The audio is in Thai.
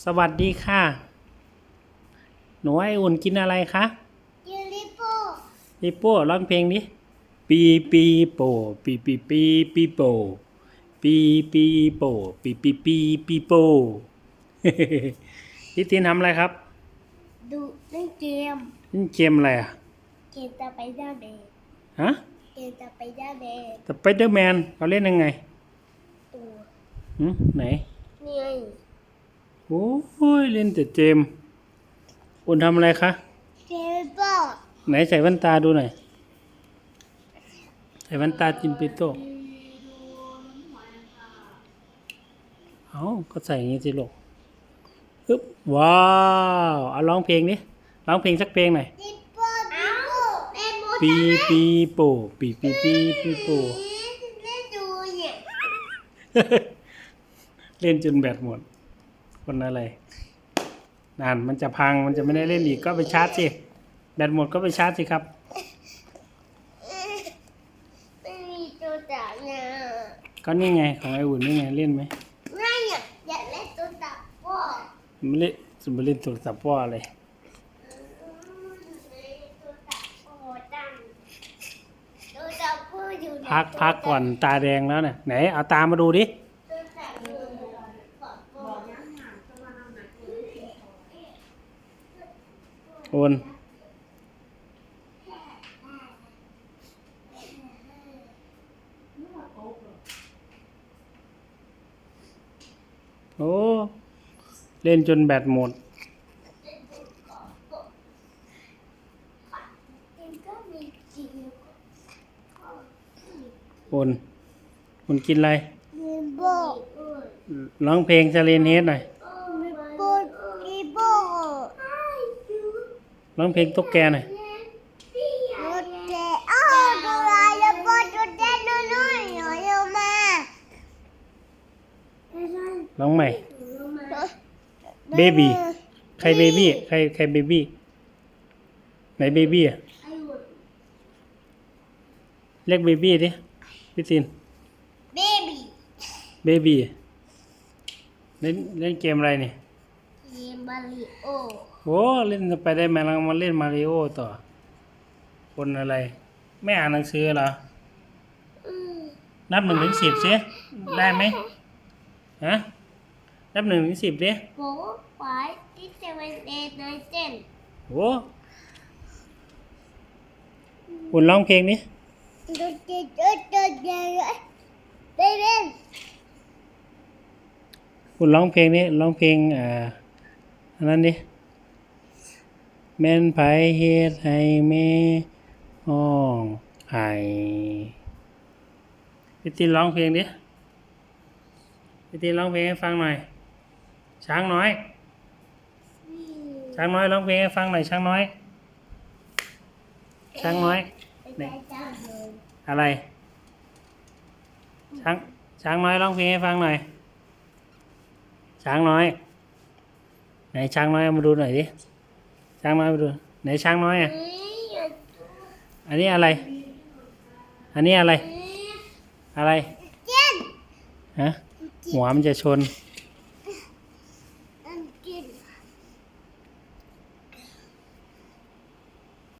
สวัสดีค่ะ หนูไออุ่นกินอะไรคะยูริโป้ปีโป้ร้องเพลงนี้ปีปีโป้ปีปีปีปีโป้ปีปีโป้ปีปีปีปีโป้พี่ตินทำอะไรครับ ดูเล่นเกมเล่นเกมอะไรอะเกมตาไปด้าเบย์ฮะเกมตาไปด้าเบย์สไปเดอร์แมนเขาเล่นยังไงตัวหืมไหนนี่ไง โอ้ยเล่นแต่เกมอุ่นทำอะไรคะเกมโป้ไหนใส่แว่นตาดูหน่อย ใส่แว่นตาจินปิโต้เอาก็ใส่อย่างงี้สิลูกอึ๊บว้าวเอาร้องเพลงดิร้องเพลงสักเพลงหน่อยลิโป้ลิโป้เล่นโมปีปีโป้ปีปีปีปีโป้เล่นดูเนี่ยเล่นจนแบตหมด คนอะไรนานมันจะพังมันจะไม่ได้เล่นอีกก็ไปชาร์จสิแบตหมดก็ไปชาร์จสิครับไม่มีตัวจับเนี่ยก็นี่ไงของไออุ่นนี่ไงเล่นไหมไม่อยากอยากเล่นตัวจับพ่อไม่เล่นสมมติเล่นโทรศัพท์ว่าอะไรตัวจับพ่อจังตัวจับพ่ออยู่ไหนพักพักก่อนตาแดงแล้วเนี่ยไหนเอาตามาดูดิ ตัวจับอยู่ก่อนพ่อ โอนโอ้ เล่นจนแบตหมดเองก็มีจิ๋วโอนโอนกินอะไรลิโบร้องเพลงเซเลนเฮดหน่อย ลิโบลิโบ ร้องเพลงตุ๊กแกหน่อยรถเจ๊อ้าวตัวอะไรลิโบตัวเจ๊น้อยน้อยหน่อยเอามาร้องใหม่ เบบี้ ใครเบบี้ ใครใครเบบี้ ไหนเบบี้อะ เรียกเบบี้ดิ พี่ติน เบบี้ เบบี้ เล่นเล่นเกมอะไรเนี่ยเย มบาริโอโอ้เล่นไปได้ไหมลังมาเล่นมาริโอต่อ คนอะไร ไม่อ่านหนังสือเหรออืมนับหนึ่งถึงสิบสิได้ไหมฮะนับหนึ่งถึงสิบดิโฟร์ไฟว์ซิกเซเว่นเอทไนน์เทนโอ้อุ่นร้องเพลงนี้ตัวเจ๊ตัวตัวเจ๊เบบี้คุณร้องเพลงนี้ร้องเพลงอ่า อันนั้นดิแม่นไผเฮ็ดให้แม่ห้องไห้พี่ตินร้องเพลงดิพี่ตินร้องเพลงให้ฟังหน่อย ช้างน้อย ช้างน้อยร้องเพลงให้ฟังหน่อยช้างน้อย ช้างน้อยเป็นใจจังเลยอะไร ช้าง ช้างน้อยร้องเพลงให้ฟังหน่อย ช้างน้อย ไหนช้างน้อยเอามาดูหน่อยดิช้างน้อยมาดูไหนช้างน้อยอะอันนี้อะไร อันนี้อะไร อะไรฮะหัวมันจะชน